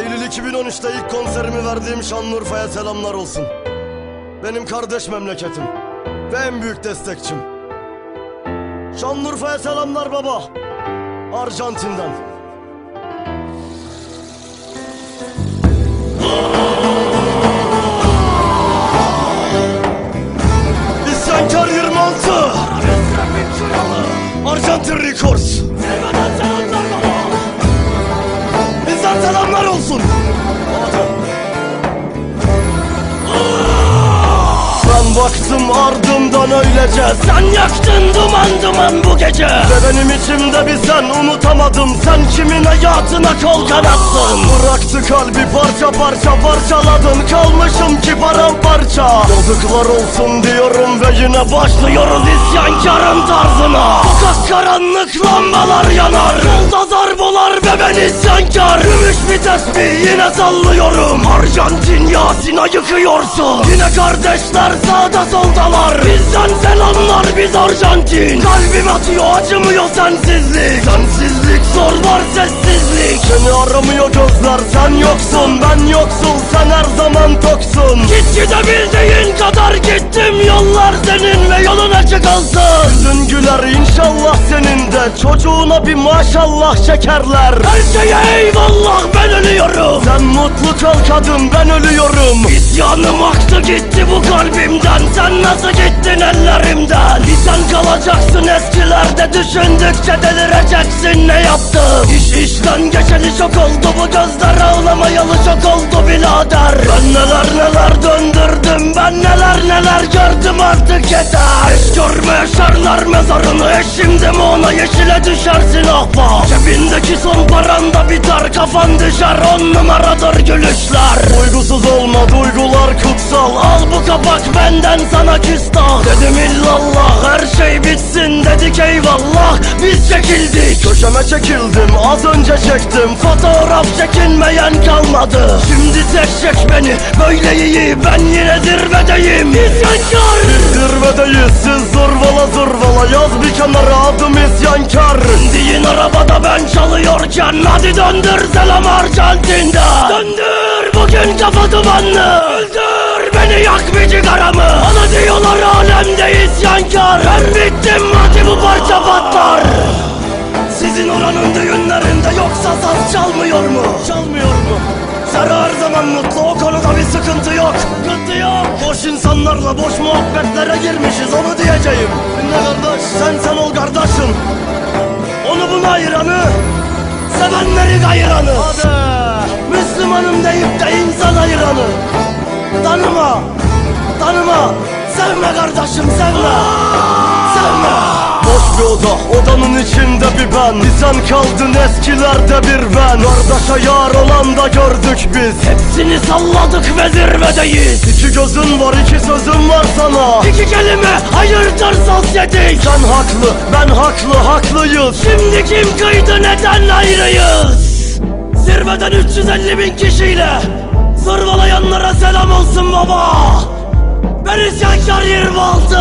Eylül 2013'te ilk konserimi verdiğim Şanlıurfa'ya selamlar olsun. Benim kardeş memleketim ve en büyük destekçim. Şanlıurfa'ya selamlar baba. Arjantin'den. Selamlar olsun baktım ardımdan öylece. Sen yaktın duman duman bu gece. Ve benim içimde bir sen unutamadım. Sen kimin hayatına kol kanattın? Bıraktı kalbi parça parça parçaladın. Kalmışım ki paramparça. Yazıklar olsun diyorum ve yine başlıyoruz isyankarın tarzına. Sokak karanlık lambalar yanar. Yolda darbolar ve ben isyankar. Gümüş bir tesbih yine sallıyorum. Arjantin Yasin'a yıkıyorsun Yine kardeşler sağda soldalar Bizden selamlar biz Arjantin. Kalbim atıyor acımıyor sensizlik. Sensizlik zor var sessizlik. Seni aramıyor gözler sen yoksun Ben yoksul sen her zaman toksun. Git gidebildiğin kadar gittim Yollar senin ve yolun açık olsun Yüzün güler inşallah senin de Çocuğuna bir maşallah çekerler Her şeye eyvallah ben ölüyorum. Sen mutlu kal kadın ben ölüyorum. İsyanım aktı gitti bu kalbimden. Sen nasıl gittin ellerimden? Bir sen kalacaksın eskilerde Düşündükçe delireceksin ne yaptım İş işten geçeni çok oldu Bu gözler ağlamayalı çok oldu birader. Ben neler neler Ben neler neler gördüm artık yeter. Eş görme yaşarlar mezarını E şimdi mi ona yeşile düşersin ahbap? Cebindeki son paran da biter Kafan düşer. On numaradır gülüşler. Duygusuz olma duygular kapak benden sana küstah Dedim illallah her şey bitsin dedik eyvallah. Biz çekildik. Köşeme çekildim az önce çektim. Fotoğraf çekinmeyen kalmadı. Şimdi seçecek beni. Böyle iyi Ben yine zirvedeyim. İsyankar Biz zirvedeyiz. Siz zırvala zırvala Yaz bir kenara adım isyankar. Bindiğin arabada ben çalıyorken Hadi döndür selam Arjantin'de Döndür bugün kafa dumanlı beni yak bir cigaramı Bana diyorlar alemde isyankar. Ben bittim hadi bu parça patlar. Sizin oranın düğünlerinde yoksa saz çalmıyor mu? Çalmıyor mu? Serra her zaman mutlu o konuda bir sıkıntı yok. Sıkıntı yok. Boş insanlarla boş muhabbetlere girmişiz onu diyeceğim. Dinle kardeş sen sen ol kardeşim. Onu bunu ayıranı Sevenleri gayranı. Hadi. Müslümanım deyip de insan ayıranı Tanıma Tanıma. Sevme kardeşim sevme. Sevme. Boş bir oda, odanın içinde bir ben. Bir sen kaldın eskilerde bir ben. Kardeşe yar olan da gördük biz. Hepsini salladık ve zirvedeyiz İki gözün var, iki sözüm var sana. İki kelime hayırdır sosyetik Sen haklı, ben haklı, haklıyız. Şimdi kim kıydı neden ayrıyız? Zirveden 350 bin kişiyle Zırvalayanlara selam olsun baba. Ben isyankar 26